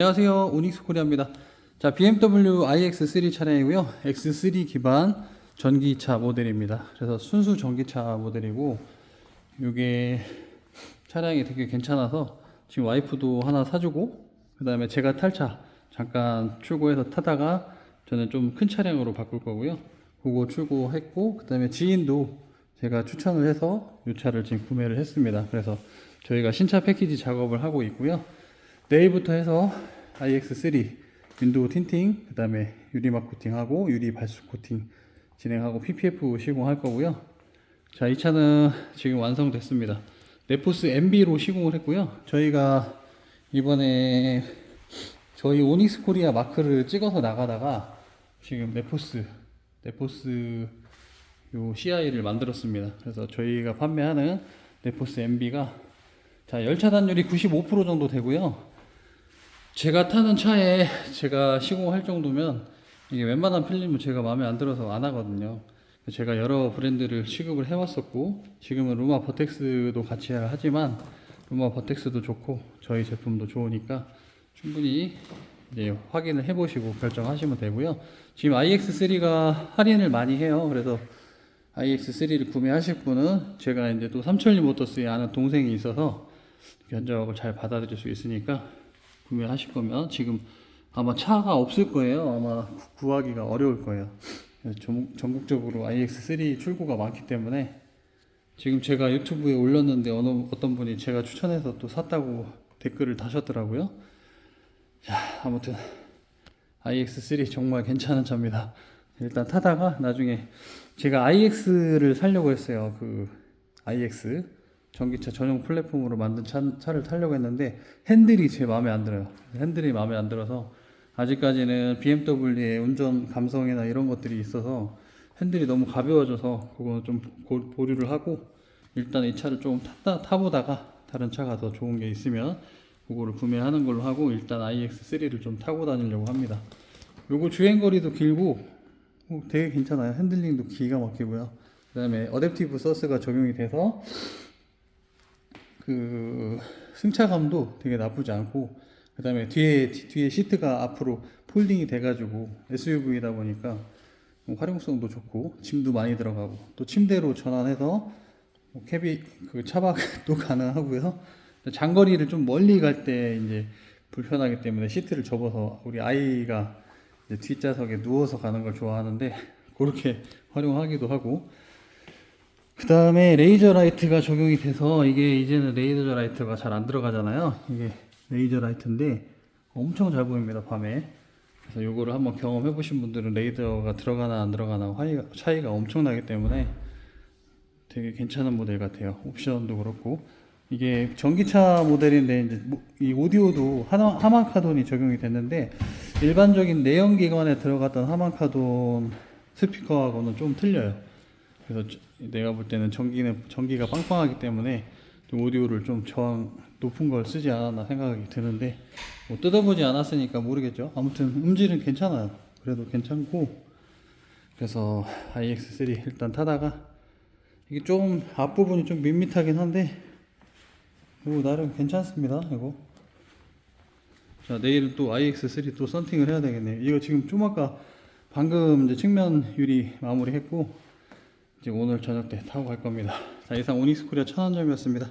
안녕하세요. 오닉스 코리아입니다. 자, BMW iX3 차량이고요. X3 기반 전기차 모델입니다. 그래서 순수 전기차 모델이고 이게 차량이 되게 괜찮아서 지금 와이프도 하나 사주고 그다음에 제가 탈 차 잠깐 출고해서 타다가 저는 좀 큰 차량으로 바꿀 거고요. 그거 출고했고 그다음에 지인도 제가 추천을 해서 이 차를 지금 구매를 했습니다. 그래서 저희가 신차 패키지 작업을 하고 있고요. 내일부터 해서 iX3 윈도우 틴팅, 그 다음에 유리막 코팅하고 유리 발수 코팅 진행하고 PPF 시공할 거고요. 자, 이 차는 지금 완성됐습니다. 네포스 MB로 시공을 했고요. 저희가 이번에 저희 오닉스 코리아 마크를 찍어서 나가다가 지금 네포스, 네포스 요 CI를 만들었습니다. 그래서 저희가 판매하는 네포스 MB가 자, 열차 단율이 95% 정도 되고요. 제가 타는 차에 제가 시공할 정도면 이게 웬만한 필름은 제가 마음에 안 들어서 안 하거든요. 제가 여러 브랜드를 취급을 해왔었고 지금은 루마 버텍스도 같이 하지만 루마 버텍스도 좋고 저희 제품도 좋으니까 충분히 이제 확인을 해보시고 결정하시면 되고요. 지금 iX3가 할인을 많이 해요. 그래서 iX3를 구매하실 분은 제가 이제 또 삼천리 모터스에 아는 동생이 있어서 견적을 잘 받아들일 수 있으니까 구매하실 거면 지금 아마 차가 없을 거예요. 아마 구- 구하기가 어려울 거예요. 전국적으로 iX3 출고가 많기 때문에 지금 제가 유튜브에 올렸는데 어느 어떤 분이 제가 추천해서 또 샀다고 댓글을 다셨더라고요. 자, 아무튼 iX3 정말 괜찮은 차입니다. 일단 타다가 나중에 제가 iX를 살려고 했어요. 그 iX 전기차 전용 플랫폼으로 만든 차, 차를 타려고 했는데 핸들이 제 마음에 안 들어요. 핸들이 마음에 안 들어서 아직까지는 BMW의 운전 감성이나 이런 것들이 있어서 핸들이 너무 가벼워져서 그거는 좀 고- 보류를 하고 일단 이 차를 조금 타보다가 다른 차가 더 좋은 게 있으면 그거를 구매하는 걸로 하고 일단 iX3를 좀 타고 다니려고 합니다. 요거 주행 거리도 길고 어, 되게 괜찮아요. 핸들링도 기가 막히고요. 그 다음에 어댑티브 서스가 적용이 돼서 그 승차감도 되게 나쁘지 않고 그 다음에 뒤에 뒤- 뒤에 시트가 앞으로 폴딩이 돼가지고 SUV다 보니까 뭐 활용성도 좋고 짐도 많이 들어가고 또 침대로 전환해서 뭐 캐비 그 차박도 가능하고요. 장거리를 좀 멀리 갈 때 이제 불편하기 때문에 시트를 접어서 우리 아이가 뒷좌석에 누워서 가는 걸 좋아하는데 그렇게 활용하기도 하고 그 다음에 레이저 라이트가 적용이 돼서 이게 이제는 레이저 라이트가 잘 안 들어가잖아요. 이게 레이저 라이트인데 엄청 잘 보입니다 밤에. 그래서 요거를 한번 경험해 보신 분들은 레이저가 들어가나 안 들어가나 차이가, 차이가 엄청나기 때문에 되게 괜찮은 모델 같아요. 옵션도 그렇고 이게 전기차 모델인데 이제 뭐- 이 오디오도 하나, 하만카돈이 적용이 됐는데 일반적인 내연기관에 들어갔던 하만카돈 스피커하고는 좀 틀려요. 그래서 저- 내가 볼 때는 전기는 전기가 빵빵하기 때문에 좀 오디오를 좀 저항 높은 걸 쓰지 않았나 생각이 드는데 뭐 뜯어보지 않았으니까 모르겠죠. 아무튼 음질은 괜찮아요. 그래도 괜찮고 그래서 iX3 일단 타다가 이게 좀 앞부분이 좀 밋밋하긴 한데 이거 나름 괜찮습니다. 이거 자 내일은 또 iX3 또 썬팅을 해야 되겠네요. 이거 지금 좀 아까 방금 이제 측면 유리 마무리했고 이제 오늘 저녁 때 타고 갈 겁니다. 자 이상 오닉스 코리아 천안점이었습니다.